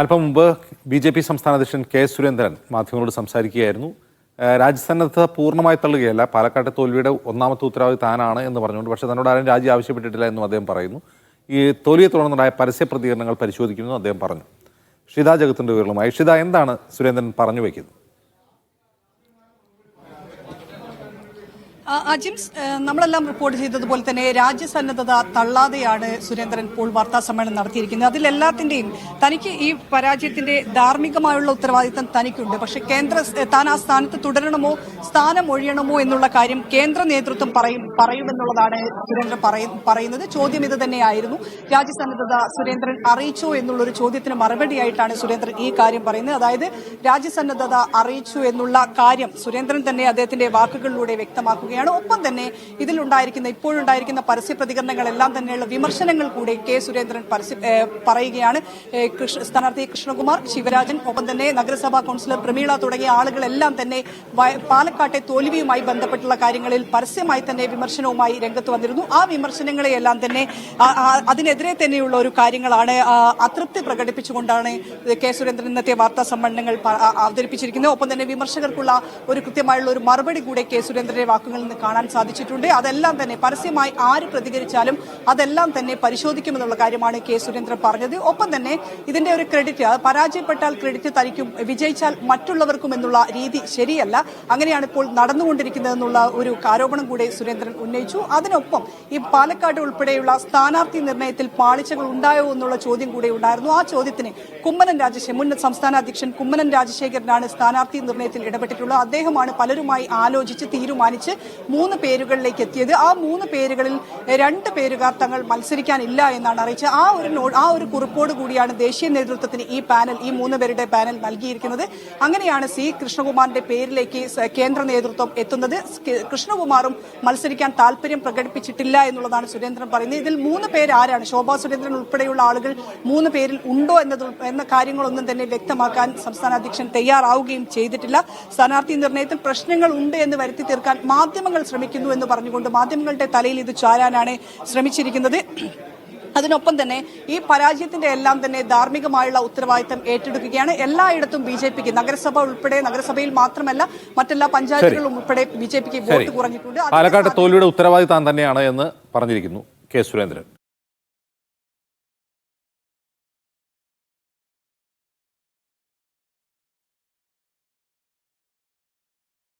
അല്പം മുമ്പ് B J P സംസ്ഥാന അധ്യക്ഷൻ കെ സുരേന്ദ്രൻ മാധ്യമങ്ങളോട് സംസാരിക്കുകയായിരുന്നു. രാജ്യസന്നദ്ധത പൂർണമായി തള്ളുകയല്ല. പാലക്കാട്ടെ തോൽവിയുടെ ഒന്നാമത്തെ ഉത്തരവാദി താനാണ് എന്ന് പറഞ്ഞുകൊണ്ട് പക്ഷേ തന്നോട് ആരും രാജി ആവശ്യപ്പെട്ടിട്ടില്ല എന്നും അദ്ദേഹം പറയുന്നു. ഈ തോൽവിയെ തുടർന്നുണ്ടായ പരസ്യ പ്രതികരണങ്ങൾ പരിശോധിക്കുന്നു അദ്ദേഹം പറഞ്ഞു. ഷിത ജഗത്തിന്റെ വിവരങ്ങളുമായി. ഷിത എന്താണ് സുരേന്ദ്രൻ പറഞ്ഞു വയ്ക്കുന്നത്? അജിംസ് നമ്മളെല്ലാം റിപ്പോർട്ട് ചെയ്തതുപോലെ തന്നെ രാജ്യസന്നദ്ധത തള്ളാതെയാണ് സുരേന്ദ്രൻ പോൾ വാർത്താ സമ്മേളനം നടത്തിയിരിക്കുന്നത് അതിലെല്ലാത്തിന്റെയും തനിക്ക് ഈ പരാജയത്തിന്റെ ധാർമ്മികമായുള്ള ഉത്തരവാദിത്തം തനിക്കുണ്ട്. പക്ഷേ കേന്ദ്ര താൻ ആ സ്ഥാനത്ത് തുടരണമോ സ്ഥാനം ഒഴിയണമോ എന്നുള്ള കാര്യം കേന്ദ്ര നേതൃത്വം പറയും പറയുമെന്നുള്ളതാണ് സുരേന്ദ്രൻ പറയ- പറയുന്നത്. ചോദ്യം ഇത് തന്നെയായിരുന്നു. രാജ്യസന്നദ്ധത സുരേന്ദ്രൻ അറിയിച്ചോ എന്നുള്ളൊരു ചോദ്യത്തിന് മറുപടിയായിട്ടാണ് സുരേന്ദ്രൻ ഈ കാര്യം പറയുന്നത്. അതായത് രാജ്യസന്നദ്ധത അറിയിച്ചു എന്നുള്ള കാര്യം സുരേന്ദ്രൻ തന്നെ അദ്ദേഹത്തിന്റെ വാക്കുകളിലൂടെ വ്യക്തമാക്കുകയാണ് ഒപ്പം തന്നെ ഇതിലുണ്ടായിരിക്കുന്ന ഇപ്പോഴുണ്ടായിരിക്കുന്ന പരസ്യ പ്രതികരണങ്ങളെല്ലാം തന്നെയുള്ള വിമർശനങ്ങൾ കൂടി കെ സുരേന്ദ്രൻ പരസ്യ പറയുകയാണ്. സ്ഥാനാർത്ഥി കൃഷ്ണകുമാർ ശിവരാജൻ ഒപ്പം തന്നെ നഗരസഭാ കൗൺസിലർ പ്രമീള തുടങ്ങിയ ആളുകളെല്ലാം തന്നെ പാലക്കാട്ടെ തോൽവിയുമായി ബന്ധപ്പെട്ടുള്ള കാര്യങ്ങളിൽ പരസ്യമായി തന്നെ വിമർശനവുമായി രംഗത്ത് വന്നിരുന്നു. ആ വിമർശനങ്ങളെയെല്ലാം തന്നെ അതിനെതിരെ തന്നെയുള്ള ഒരു കാര്യങ്ങളാണ് അതൃപ്തി പ്രകടിപ്പിച്ചുകൊണ്ടാണ് കെ സുരേന്ദ്രൻ ഇന്നത്തെ വാർത്താ സമ്മേളനങ്ങൾ അവതരിപ്പിച്ചിരിക്കുന്നത്. ഒപ്പം തന്നെ വിമർശകർക്കുള്ള ഒരു കൃത്യമായുള്ള ഒരു മറുപടി കൂടെ കെ സുരേന്ദ്രന്റെ വാക്കുകളിൽ നിന്ന് കാണാൻ സാധിച്ചിട്ടുണ്ട്. അതെല്ലാം തന്നെ പരസ്യമായി ആര് പ്രതികരിച്ചാലും അതെല്ലാം തന്നെ പരിശോധിക്കുമെന്നുള്ള കാര്യമാണ് കെ സുരേന്ദ്രൻ പറഞ്ഞത്. ഒപ്പം തന്നെ ഇതിന്റെ ഒരു ക്രെഡിറ്റ് പരാജയപ്പെട്ടാൽ ക്രെഡിറ്റ് തനിക്കും വിജയിച്ചാൽ മറ്റുള്ളവർക്കും എന്നുള്ള രീതി ശരിയല്ല. അങ്ങനെയാണ് ഇപ്പോൾ നടന്നുകൊണ്ടിരിക്കുന്നതെന്നുള്ള ഒരു ആരോപണം കൂടെ സുരേന്ദ്രൻ ഉന്നയിച്ചു. അതിനൊപ്പം ഈ പാലക്കാട് ഉൾപ്പെടെയുള്ള സ്ഥാനാർത്ഥി നിർണയത്തിൽ പാളിച്ചകൾ ഉണ്ടായോ എന്നുള്ള ചോദ്യം കൂടെ ഉണ്ടായിരുന്നു. ആ ചോദ്യത്തിന് കുമ്മനം രാജശേഖരൻ മുൻ സംസ്ഥാന അധ്യക്ഷൻ കുമ്മനം രാജശേഖരനാണ് സ്ഥാനാർത്ഥി നിർണയത്തിൽ ഇടപെട്ടിട്ടുള്ളത്. അദ്ദേഹമാണ് പലരുമായി ആലോചിച്ച് തീരുമാനിച്ച് മൂന്ന് പേരുകളിലേക്ക് എത്തിയത്. ആ മൂന്ന് പേരുകളിൽ രണ്ട് പേരുകാർ തങ്ങൾ മത്സരിക്കാനില്ല എന്നാണ് അറിയിച്ചത്. ആ ഒരു ആ ഒരു കുറിപ്പോട് കൂടിയാണ് ദേശീയ നേതൃത്വത്തിന് ഈ പാനൽ ഈ മൂന്ന് പേരുടെ പാനൽ നൽകിയിരിക്കുന്നത്. അങ്ങനെയാണ് സി കൃഷ്ണകുമാറിന്റെ പേരിലേക്ക് കേന്ദ്ര നേതൃത്വം എത്തുന്നത്. കൃഷ്ണകുമാറും മത്സരിക്കാൻ താല്പര്യം പ്രകടിപ്പിച്ചിട്ടില്ല എന്നുള്ളതാണ് സുരേന്ദ്രൻ പറയുന്നത്. ഇതിൽ മൂന്ന് പേര് ആരാണ്? ശോഭാ സുരേന്ദ്രൻ ഉൾപ്പെടെയുള്ള ആളുകൾ മൂന്ന് പേരിൽ ഉണ്ടോ എന്നത് എന്ന കാര്യങ്ങളൊന്നും തന്നെ വ്യക്തമാക്കാൻ സംസ്ഥാന അധ്യക്ഷൻ തയ്യാറാവുകയും ചെയ്തിട്ടില്ല. സ്ഥാനാർത്ഥി നിർണയത്തിൽ പ്രശ്നങ്ങൾ ഉണ്ട് എന്ന് വരുത്തി തീർക്കാൻ മാധ്യമങ്ങൾ ശ്രമിക്കുന്നു എന്ന് പറഞ്ഞുകൊണ്ട് മാധ്യമങ്ങളുടെ തലയിൽ ഇത് ചാരാനാണ് ശ്രമിച്ചിരിക്കുന്നത്. അതിനൊപ്പം തന്നെ ഈ പരാജയത്തിന്റെ എല്ലാം തന്നെ ധാർമ്മികമായുള്ള ഉത്തരവാദിത്തം ഏറ്റെടുക്കുകയാണ്. എല്ലായിടത്തും ബി ജെ പിക്ക് നഗരസഭ ഉൾപ്പെടെ നഗരസഭയിൽ മാത്രമല്ല മറ്റെല്ലാ പഞ്ചായത്തുകളും ഉൾപ്പെടെ ബി ജെ പിക്ക് വോട്ട് കുറഞ്ഞിട്ടുണ്ട്. പാലക്കാട് തോൽവിയുടെ ഉത്തരവാദിത്തം തന്നെയാണ് എന്ന് പറഞ്ഞിരിക്കുന്നു കെ സുരേന്ദ്രൻ.